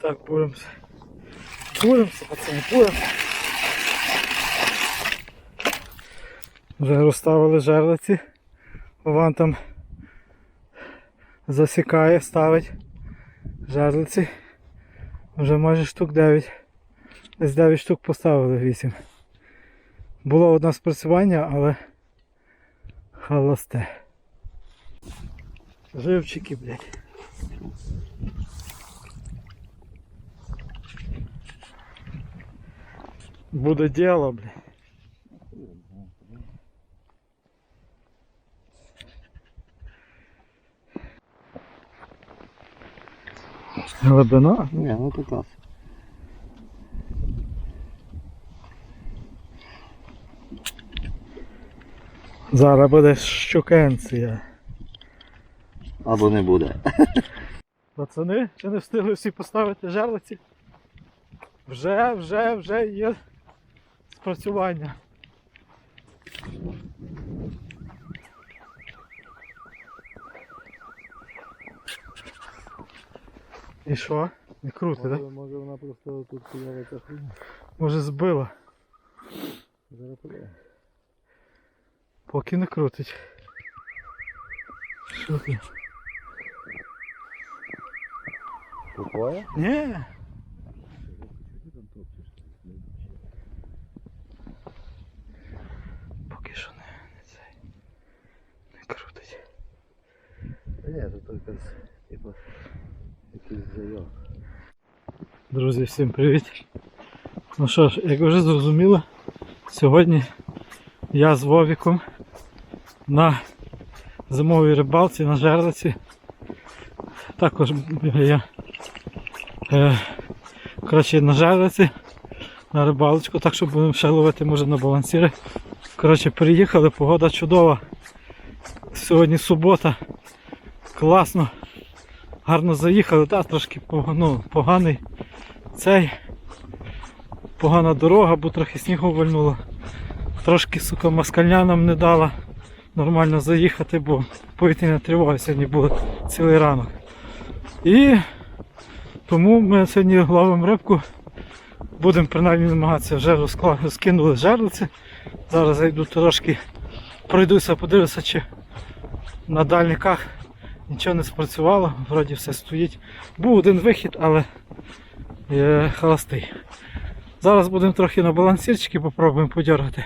Так, буремося. Буремося, пацани, буремося. Вже розставили жерлиці. Вон там засікає, ставить жерлиці. Вже майже штук 9. Десь 9 штук поставили 8. Було одне спрацювання, але холосте. Живчики, блядь. Буде діло, блядь. Глибина? Ні, ну то клас. Зараз буде щукенція. Або не буде. Пацани, чи не встигли всі поставити жерлиці? Вже, вже, вже є спрацювання. І що? Не крути, так? може вона просто тут стояла ця хуйня. Може збила. Зараз. Поки не крутить. Що ти? Купає? Ні. Поки що не, не цей. Не крутить. Друзі, всім привіт. Ну що ж, як вже зрозуміли, сьогодні я з Вовіком на зимовій рибалці на жерлиці. Також я е, коротше, на жерлиці, на рибалочку, так що будемо ще ловити може на балансіри. Коротше, приїхали, погода чудова. Сьогодні субота. Класно. Гарно заїхали, так, трошки ну, поганий цей погана дорога, бо трохи снігу вальнуло. Трошки, сука, москальня нам не дала нормально заїхати, бо повітряна тривога сьогодні була цілий ранок. І тому ми сьогодні ловимо рибку. Будемо принаймні намагатися вже розкла... розкинули жерлиці. Зараз зайду трошки пройдуся, подивлюся, чи на дальниках нічого не спрацювало, вроді все стоїть. Був один вихід, але е, холостий. Зараз будемо трохи на балансірчики попробуємо подергати.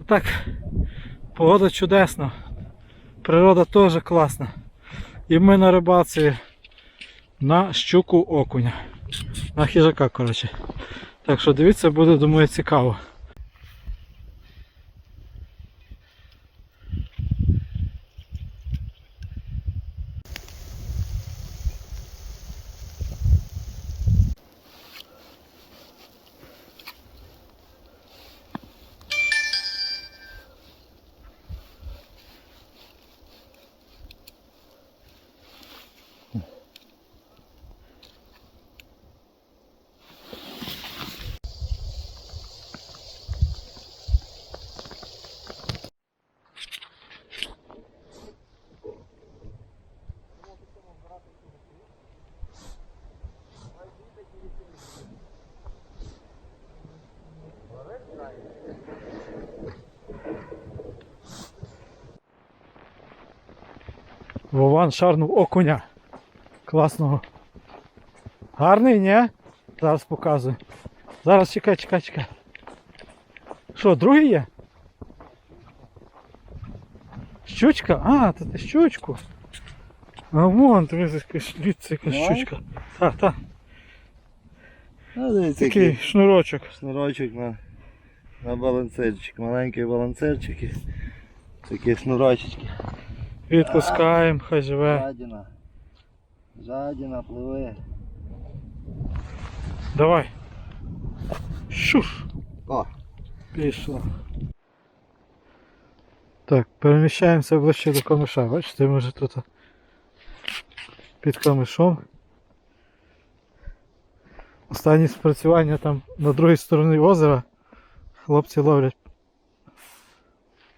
А так, погода чудесна, природа теж класна. І ми на рибалці на щуку окуня. На хижака, коротше. Так що дивіться, буде, думаю, цікаво. Вован шарнув окуня. Класного. Гарний, ні? Зараз показую. Зараз чекай, чекай, чекай. Що, другий є? Щучка? А, то ти щучку. А вон, ти якась літься якась щучка. Так, так. Ну, Такий шнурочок. шнурочок на, на балансирчик. Маленький балансирчик і такі шнурочки. Відпускаємо, хай живе. Жадіна. Жадіна пливе. Давай. Шуш. О, Пішло. Так, переміщаємося ближче до камиша. Бачите, ми вже тут під камишом. Останні спрацювання там на другій стороні озера. Хлопці ловлять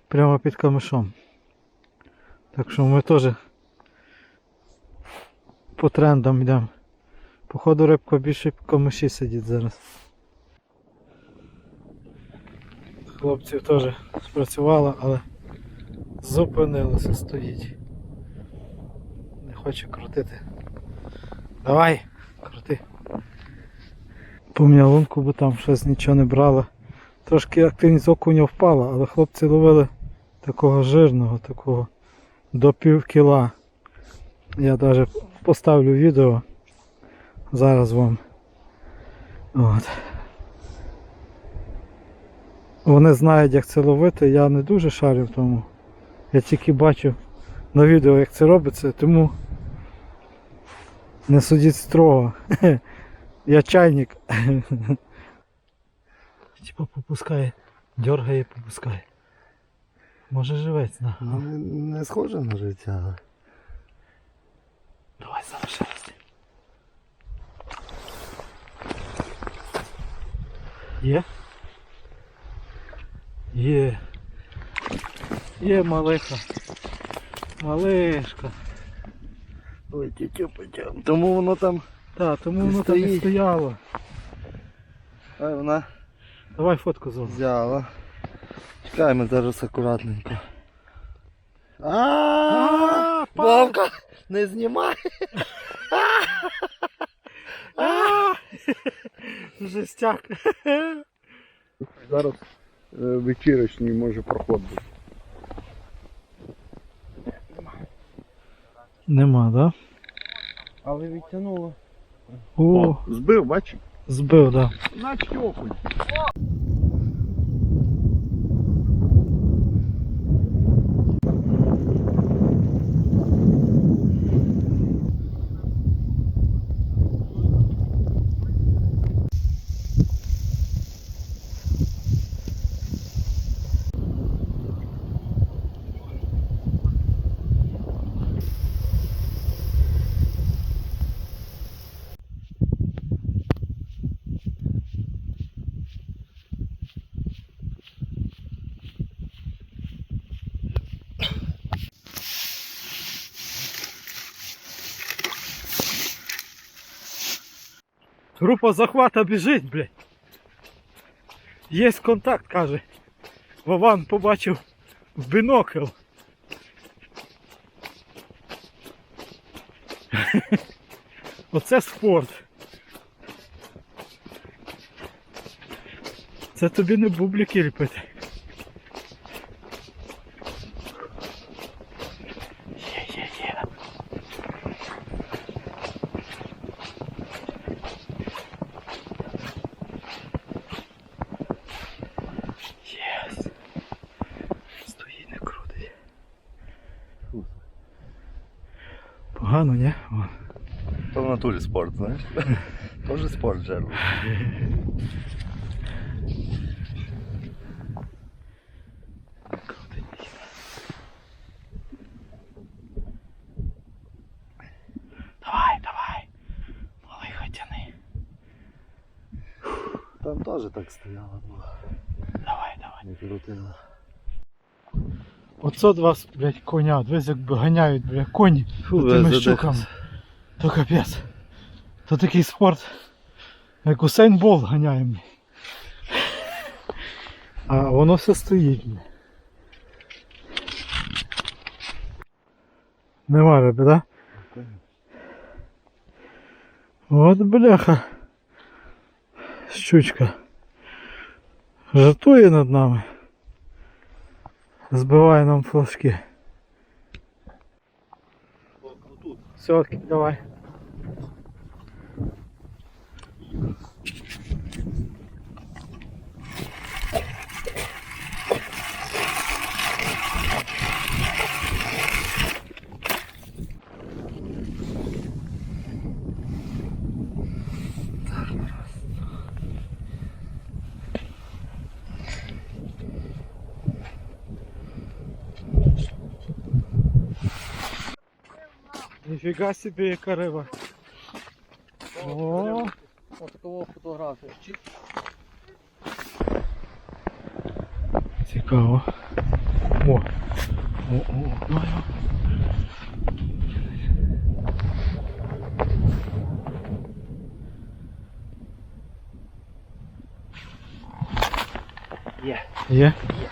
прямо під камишом. Так що ми теж по трендам йдемо. Походу рибка більше в камиші сидить зараз. Хлопців теж спрацювало, але зупинилося, стоїть. Не хоче крутити. Давай, крути. Помня лунку, бо там щось нічого не брало. Трошки активність окуня впала, але хлопці ловили такого жирного, такого до пів кіла. Я навіть поставлю відео зараз вам. От. Вони знають, як це ловити, я не дуже шарю в тому. Я тільки бачу на відео, як це робиться, тому не судіть строго. Я чайник. Типа попускає, дергає, попускає. Може живець, на. Ну, не, не схоже на життя. Давай ще. Є? Є. Є малиха. Малишка. Ой, тютю потям. Тому воно там. Так, тому воно там і стоїть. стояло. Ай, вона Давай фотку зробимо. взяла. Чекаємо зараз акуратненько. А, А, Вовка, не знімай! Жестяк. Зараз е, вечірочний може проход бути. Нема, да? Але відтягнуло. О, збив, бачиш? збив, да. Значить окунь. Група захвата біжить, блядь. Є контакт, каже. Вован побачив в бінокль. Оце спорт. Це тобі не бубліки ліпити. Погано, ні? О. То в натурі спорт, знаєш? Тоже спорт жерло. Крутить. Давай, давай. Малий хотяни. Там теж так стояло було. Давай, давай. Не крутило. Оце два, блядь, коня. Дивись, як ганяють, блядь, коні. Фу, тими щуками. То капець. То такий спорт, як Усейн Болт ганяє. блядь. А воно все стоїть. блядь. Нема риби, да? От бляха. Щучка. Жартує над нами. Збиває нам флажки. Все, давай. Нифига себе яка риба. О, такого фотографія. Цікаво. О, о, о, о. Є. Є? Є.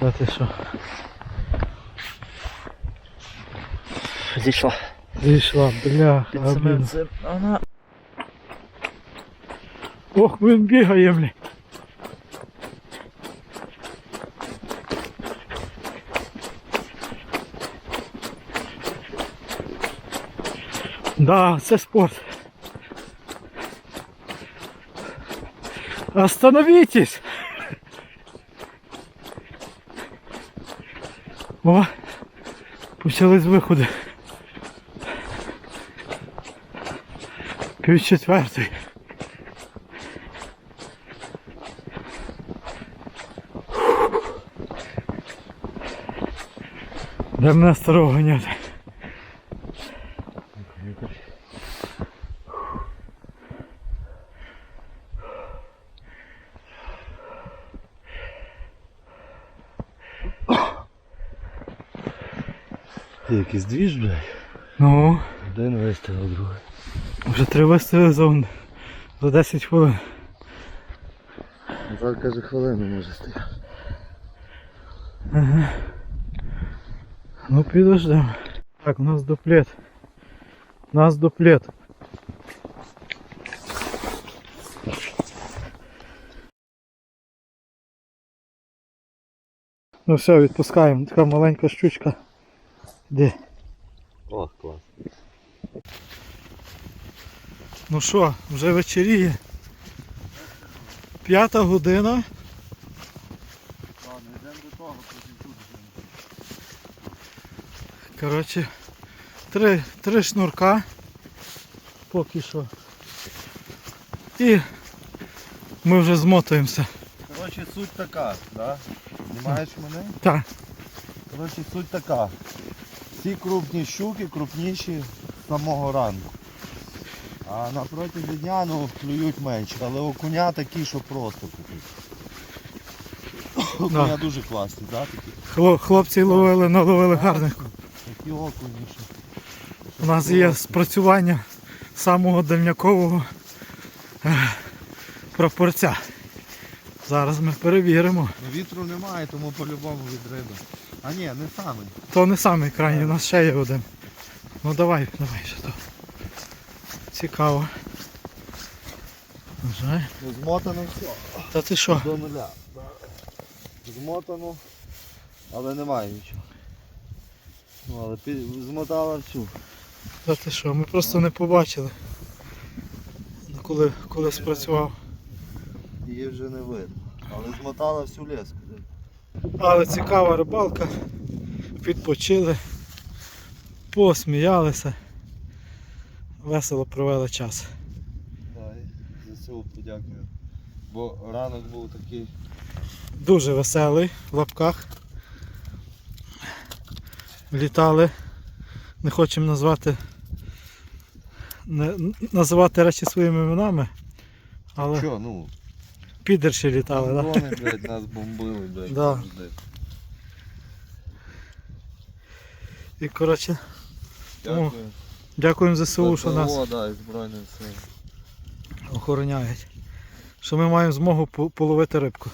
Та ти що? Зійшла. Зійшла, бля, Під самим цим. Вона. Ох, він бігає, бля. Да, це спорт. Остановитесь! О, почались виходи. Пів четвертий. Де мене старого ганяти? Якийсь двіж, блядь. Ну, Один вистріл, другий. вже три вистави за, за 10 хвилин. Назад каже хвилину може стояти. Ага. Ну підождемо. Так, у нас дуплет. У нас дуплет. Ну все, відпускаємо. Така маленька щучка. Де? О, клас. Ну що, вже вечеріє. П'ята година. Коротше, три, три шнурка. Поки що. І ми вже змотуємося. Коротше, суть така, да? Знімаєш мене? Так. Коротше, суть така. Всі крупні щуки крупніші самого ранку. А на протязі дня ну, клюють менше, але окуня такі, що просто купить. Окуня дуже класні, да? такі, Хло- Хлопці ловили, наловили гарних. такі окуні. що- У нас є спрацювання самого дальнякового е, прапорця. Зараз ми перевіримо. Ну, Вітру немає, тому по-любому від риби. А ні, не самий. То не самий крайній, у нас ще є один. Ну давай, давай ще то. Цікаво. Жаль. Змотано все. Та ти що? До нуля. Змотано, але немає нічого. Ну, але пі- змотала всю. Та ти що? Ми просто не побачили. Коли, коли спрацював. Її вже не видно. Але змотала всю леску. Але цікава рибалка. Відпочили, посміялися. Весело провели час. Давай, за цього подякую. Бо ранок був такий. Дуже веселий в лапках. Літали. Не хочемо назвати не, називати речі своїми іменами, але Що, ну, підерші літали, так? Да? блядь, нас бомбили, блядь. Да. І коротше, Дякую. дякуємо ЗСУ, що нас да, і охороняють. Що ми маємо змогу по- половити рибку.